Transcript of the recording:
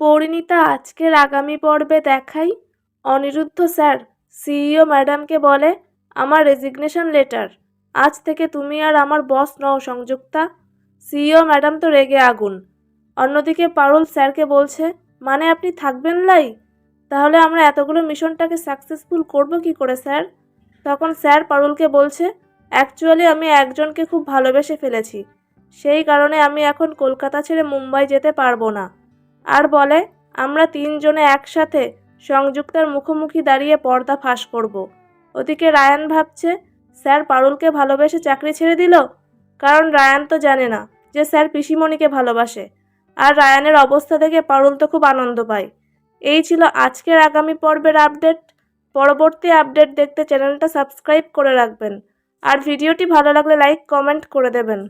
পরিণীতা আজকের আগামী পর্বে দেখাই। অনিরুদ্ধ স্যার, সিইও ম্যাডামকে বলে আমার রেজিগনেশন লেটার আজ থেকে তুমি আর আমার বস নও সংযুক্তা। সিইও ম্যাডাম তো রেগে আগুন। অন্যদিকে পারুল স্যারকে বলছে মানে আপনি থাকবেন লাই? তাহলে আমরা এতগুলো মিশনটাকে সাকসেসফুল করব কি করে, স্যার? তখন স্যার পারুলকে বলছে অ্যাকচুয়ালি আমি একজনকে খুব ভালোবেসে ফেলেছি। সেই কারণে আমি এখন কলকাতা ছেড়ে মুম্বাই যেতে পারব না। আর বলে, আমরা তিনজনে একসাথে সংযুক্তার মুখোমুখি দাঁড়িয়ে পর্দা ফাঁস করব। ওদিকে রায়ান ভাবছে, স্যার পারুলকে ভালোবেসে চাকরি ছেড়ে দিল? কারণ রায়ান তো জানে না যে স্যার পিসিমণিকে ভালোবাসে। আর রায়ানের অবস্থা দেখে পারুল তো খুব আনন্দ পায়। এই ছিল আজকের আগামী পর্বের আপডেট। পরবর্তী আপডেট দেখতে চ্যানেলটা সাবস্ক্রাইব করে রাখবেন। আর ভিডিওটি ভালো লাগলে লাইক, কমেন্ট করে দেবেন।